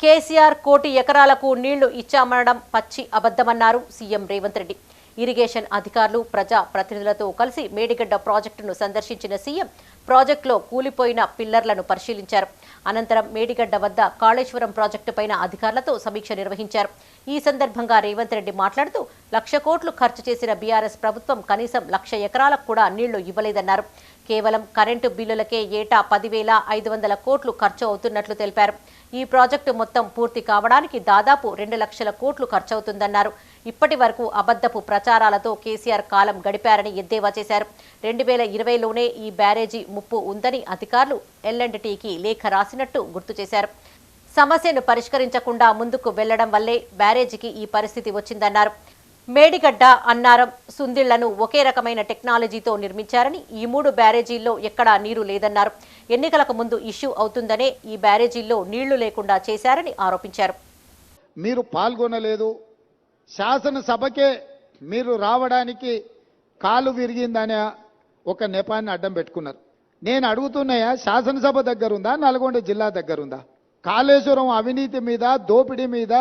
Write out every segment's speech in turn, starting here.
కేసీఆర్ కోటి ఎకరాలకు నీళ్ళు ఇచ్చామనడం పచ్చి అబద్దమన్నారు సీఎం రేవంత్ రెడ్డి. ఇరిగేషన్ అధికారులు ప్రజా ప్రతినిధులతో కలిసి మేడిగడ్డ ప్రాజెక్టును సందర్శించిన సీఎం ప్రాజెక్టులో కూలిపోయిన పిల్లర్లను పరిశీలించారు. అనంతరం మేడిగడ్డ వద్ద కాళేశ్వరం ప్రాజెక్టు పైన అధికారులతో సమీక్ష నిర్వహించారు. ఈ సందర్భంగా రేవంత్ రెడ్డి మాట్లాడుతూ లక్ష కోట్లు ఖర్చు చేసిన బీఆర్ఎస్ ప్రభుత్వం కనీసం లక్ష ఎకరాలకు కూడా నీళ్ళు ఇవ్వలేదన్నారు. కేవలం కరెంటు బిల్లులకే ఏటా పదివేల ఐదు వందల కోట్లు ఖర్చు అవుతున్నట్లు తెలిపారు. ఈ ప్రాజెక్టు మొత్తం పూర్తి కావడానికి దాదాపు రెండు లక్షల కోట్లు ఖర్చవుతుందన్నారు ఇప్పటి వరకు అబద్ధపు ప్రచారాలతో కేసీఆర్ కాలం గడిపారని ఎద్దేవా చేశారు. రెండు వేల ఇరవైలోనే ఈ బ్యారేజీ ముప్పు ఉందని అధికారులు ఎల్ఎండ్టీకి లేఖ రాసినట్టు గుర్తు చేశారు. సమస్యను పరిష్కరించకుండా ముందుకు వెళ్ళడం వల్లే బ్యారేజీకి ఈ పరిస్థితి వచ్చిందన్నారు. మేడిగడ్డ అన్నారం సుందిళ్ళను ఒకే రకమైన టెక్నాలజీతో నిర్మించారని ఈ మూడు బ్యారేజీల్లో ఎక్కడా నీరు లేదన్నారు. ఎన్నికలకు ముందు ఇష్యూ అవుతుందనే ఈ బ్యారేజీల్లో నీళ్ళు లేకుండా చేశారని ఆరోపించారు. మీరు పాల్గొనలేదు. శాసనసభకే మీరు రావడానికి కాలు విరిగిందనే ఒక నెపాన్ని అడ్డం పెట్టుకున్నారు. నేను అడుగుతున్నాయా? శాసనసభ దగ్గరుందా? నల్గొండ జిల్లా దగ్గర ఉందా కాళేశ్వరం అవినీతి మీద దోపిడీ మీద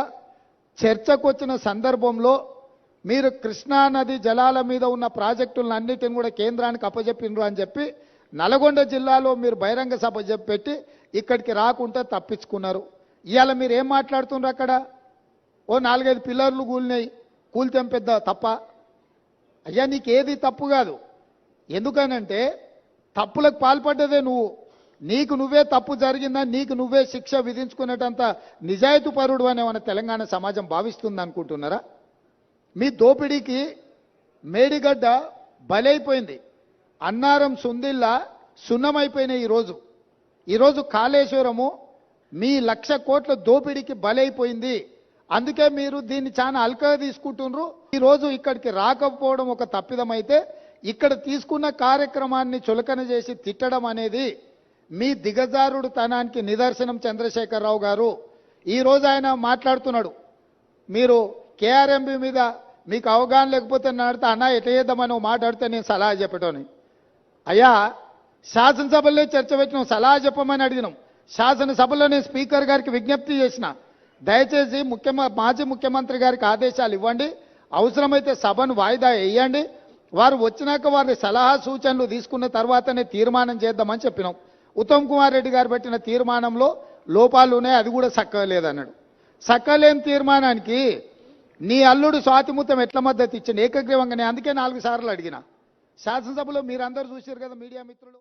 చర్చకు వచ్చిన సందర్భంలో మీరు కృష్ణా నది జలాల మీద ఉన్న ప్రాజెక్టులన్నిటిని కూడా కేంద్రానికి అప్పజెప్పిండ్రు అని చెప్పి నల్గొండ జిల్లాలో మీరు బహిరంగ సభ చెప్పి పెట్టి ఇక్కడికి రాకుండా తప్పించుకున్నారు. ఇవాళ మీరు ఏం మాట్లాడుతున్నారు అక్కడ? ఓ నాలుగైదు పిల్లర్లు కూలినాయి. కూలితే పెద్ద తప్ప? అయ్యా నీకేది తప్పు కాదు. ఎందుకనంటే తప్పులకు పాల్పడ్డదే నువ్వు. నీకు నువ్వే తప్పు జరిగిందని నీకు నువ్వే శిక్ష విధించుకునేటంత నిజాయితీ పరుడు అనే మన తెలంగాణ సమాజం భావిస్తుంది అనుకుంటున్నారా? మీ దోపిడీకి మేడిగడ్డ బలైపోయింది. అన్నారం సుందిల్లా సున్నమైపోయినాయి ఈరోజు ఈరోజు కాళేశ్వరము మీ లక్ష కోట్ల దోపిడీకి బలైపోయింది. అందుకే మీరు దీన్ని చాలా అల్కగా తీసుకుంటున్నారు. ఈరోజు ఇక్కడికి రాకపోవడం ఒక తప్పిదమైతే ఇక్కడ తీసుకున్న కార్యక్రమాన్ని చులకన చేసి తిట్టడం అనేది మీ దిగజారుడు తనానికి నిదర్శనం చంద్రశేఖరరావు గారు. ఈరోజు ఆయన మాట్లాడుతున్నాడు. మీరు కేఆర్ఎంబి మీద మీకు అవగాహన లేకపోతే నడితే అన్న ఎట్లా చేద్దామని మాట్లాడితే నేను సలహా చెప్పటోని. అయ్యా శాసనసభలో చర్చ పెట్టినాం సలహా చెప్పమని అడిగినాం. శాసనసభలో నేను స్పీకర్ గారికి విజ్ఞప్తి చేసిన దయచేసి ముఖ్యమ మాజీ ముఖ్యమంత్రి గారికి ఆదేశాలు ఇవ్వండి. అవసరమైతే సభను వాయిదా వేయండి. వారు వచ్చినాక వారి సలహా సూచనలు తీసుకున్న తర్వాతనే తీర్మానం చేద్దామని చెప్పినాం. ఉత్తమ్ కుమార్ రెడ్డి గారు పెట్టిన తీర్మానంలో లోపాలు ఉన్నాయి అది కూడా సక్కలేదన్నాడు. సక్కలేని తీర్మానానికి నీ అల్లుడు స్వాతిముత్తం ఎట్ల మద్దతు ఇచ్చింది ఏకగ్రీవంగానే అందుకే నాలుగు సార్లు అడిగిన. శాసనసభలో మీరందరూ చూశారు కదా మీడియా మిత్రులు.